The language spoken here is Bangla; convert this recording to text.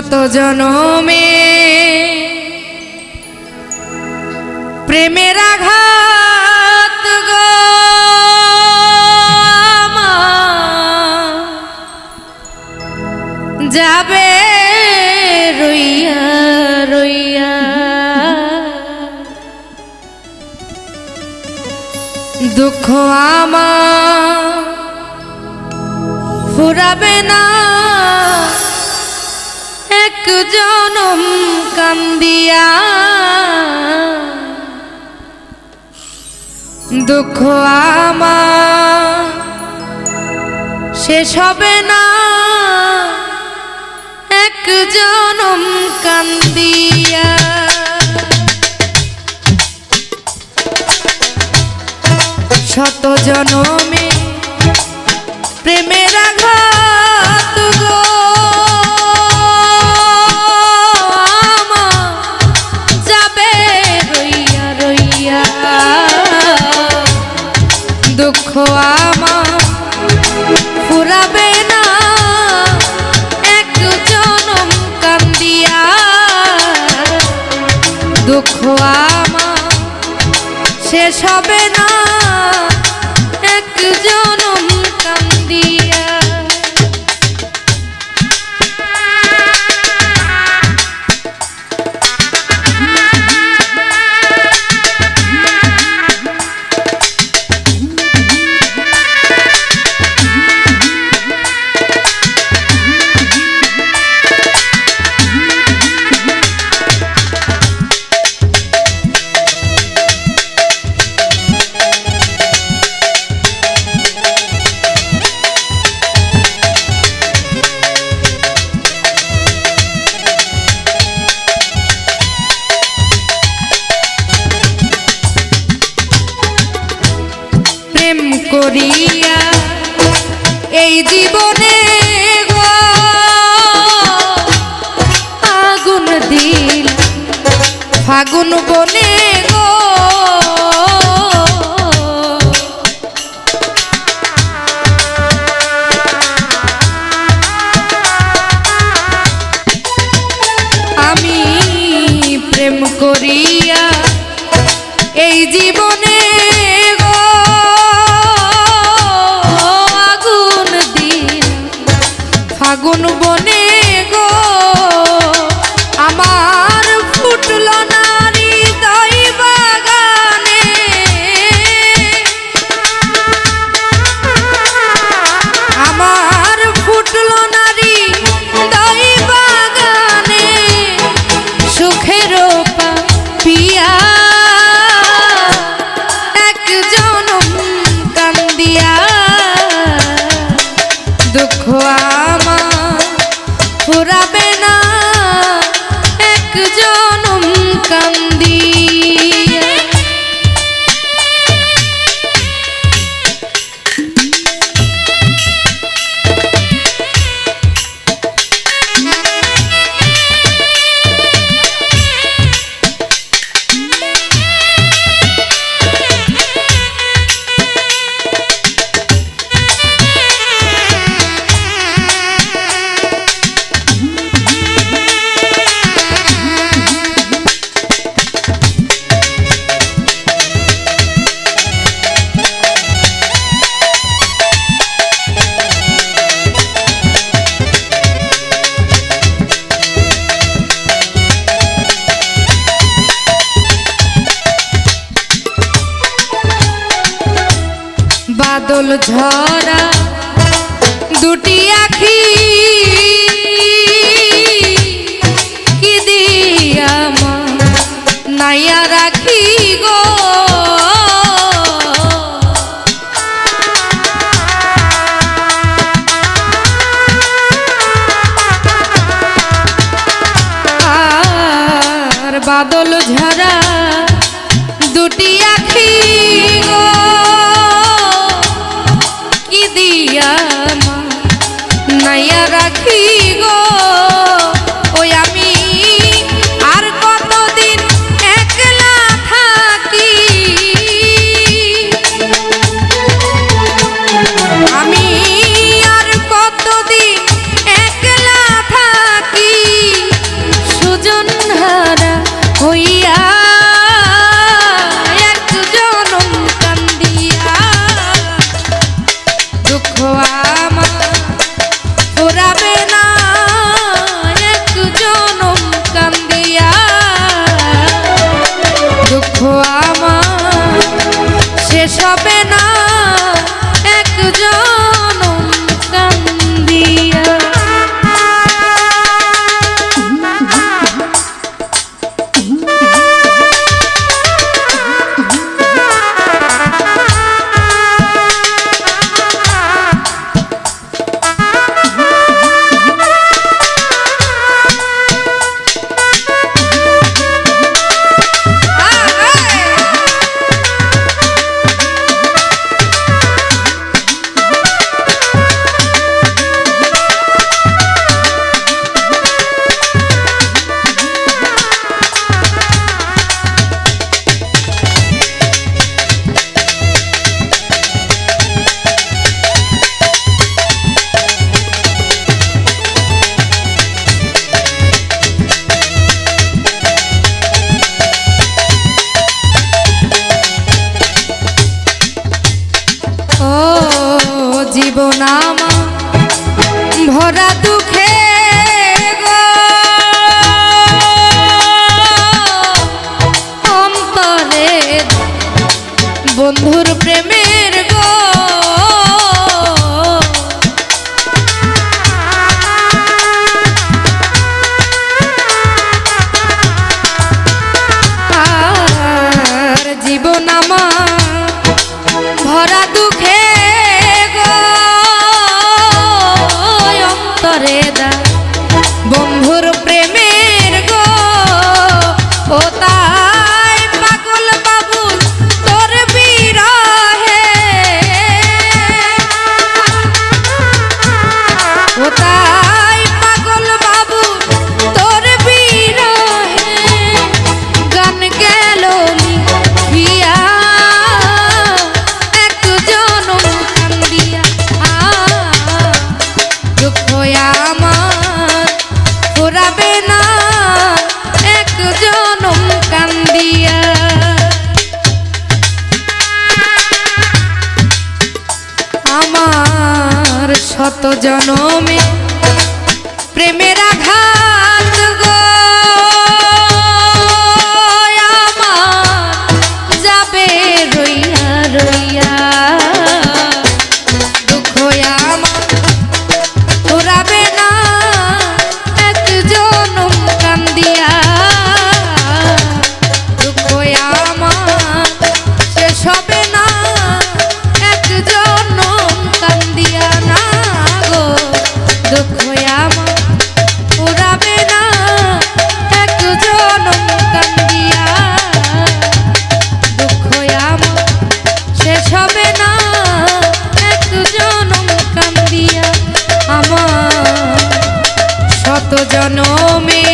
শত জনমে। প্রেমের আঘাত যাবে রইয়া রইয়া। দুঃখ আমা ফুরাবে না। এক জনম কান্দিয়া। দুঃখ আমা শেষ হবে না। এক জনম কান্দিয়া। শত জনমে প্রেমের আঘাত সবে করিয়া এই জীবনে আগুন দিল ফাগুন বনে দোল ঝরা দুটি আখি। এসব Bonar. শত জনমে শত জনমে